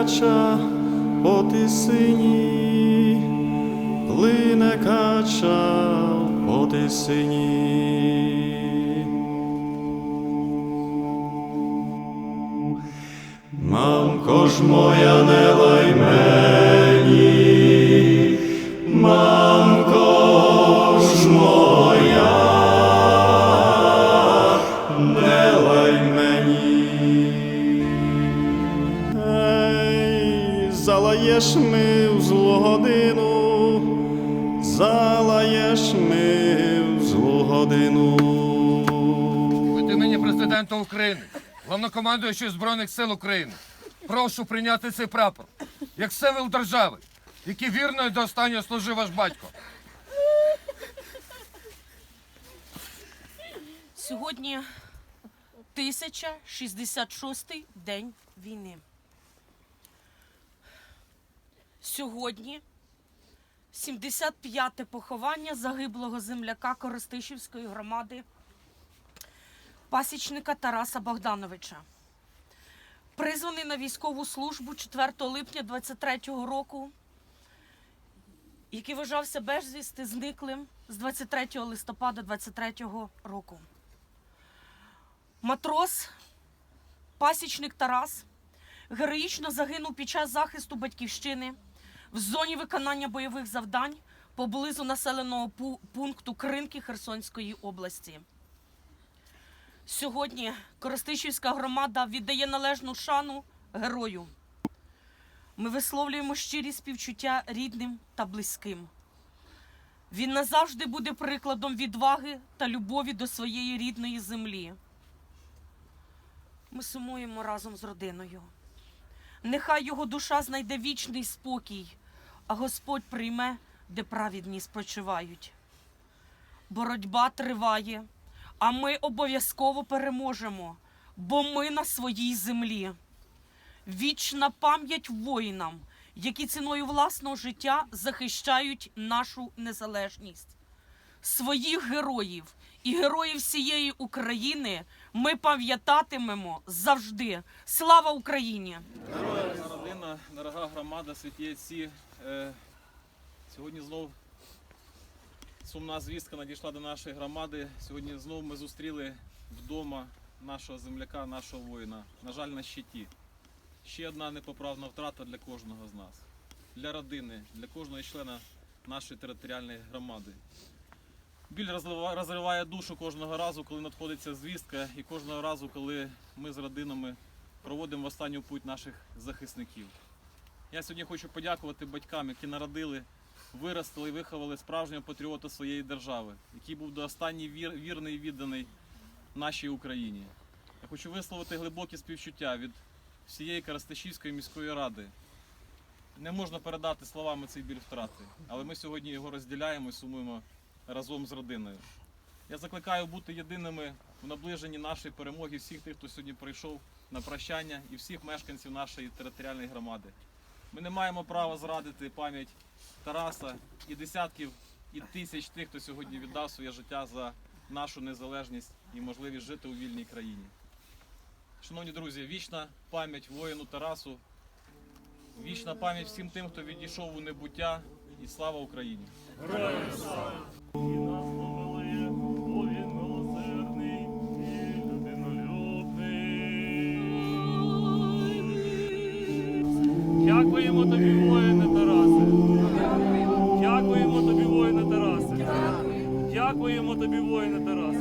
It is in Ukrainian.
кача по тисині, плине кача по тисині. Мамко ж моя, не лай мені, мамко ж моя, не лай мені. Залаєш ми в злу годину, залаєш ми в злу годину. Від імені президента України, головнокомандуючого Збройних сил України, прошу прийняти цей прапор як символ держави, який вірно і до останнього служив ваш батько. Сьогодні 1066 день війни. Сьогодні 75-те поховання загиблого земляка Коростишівської громади пасічника Тараса Богдановича. Призваний на військову службу 4 липня 23-го року, який вважався безвісти зниклим з 23 листопада 23-го року. Матрос, пасічник Тарас, героїчно загинув під час захисту батьківщини в зоні виконання бойових завдань поблизу населеного пу- пункту Кринки Херсонської області. Сьогодні Коростишівська громада віддає належну шану герою. Ми висловлюємо щирі співчуття рідним та близьким. Він назавжди буде прикладом відваги та любові до своєї рідної землі. Ми сумуємо разом з родиною. Нехай його душа знайде вічний спокій, а Господь прийме, де праведні спочивають. Боротьба триває, а ми обов'язково переможемо, бо ми на своїй землі. Вічна пам'ять воїнам, які ціною власного життя захищають нашу незалежність. Своїх героїв і героїв всієї України ми пам'ятатимемо завжди. Слава Україні! Дорога родина, дорога громада, святі отці. Е, Сьогодні знов сумна звістка надійшла до нашої громади. Сьогодні знов ми зустріли вдома нашого земляка, нашого воїна. На жаль, на щиті. Ще одна непоправна втрата для кожного з нас, для родини, для кожного члена нашої територіальної громади. Біль розриває душу кожного разу, коли надходиться звістка, і кожного разу, коли ми з родинами проводимо в останню путь наших захисників. Я сьогодні хочу подякувати батькам, які народили, виростили і виховали справжнього патріота своєї держави, який був до останній вір, вірний і відданий нашій Україні. Я хочу висловити глибокі співчуття від всієї Карасташівської міської ради. Не можна передати словами цей біль втрати, але ми сьогодні його розділяємо і сумуємо разом з родиною. Я закликаю бути єдиними в наближенні нашої перемоги всіх тих, хто сьогодні прийшов на прощання і всіх мешканців нашої територіальної громади. Ми не маємо права зрадити пам'ять Тараса і десятків і тисяч тих, хто сьогодні віддав своє життя за нашу незалежність і можливість жити у вільній країні. Шановні друзі, вічна пам'ять воїну Тарасу, вічна пам'ять всім тим, хто відійшов у небуття, і слава Україні! Дякуємо тобі, воїне Тарасе. Дякуємо тобі, воїне Тарасе. Дякуємо тобі, воїне Тарасе.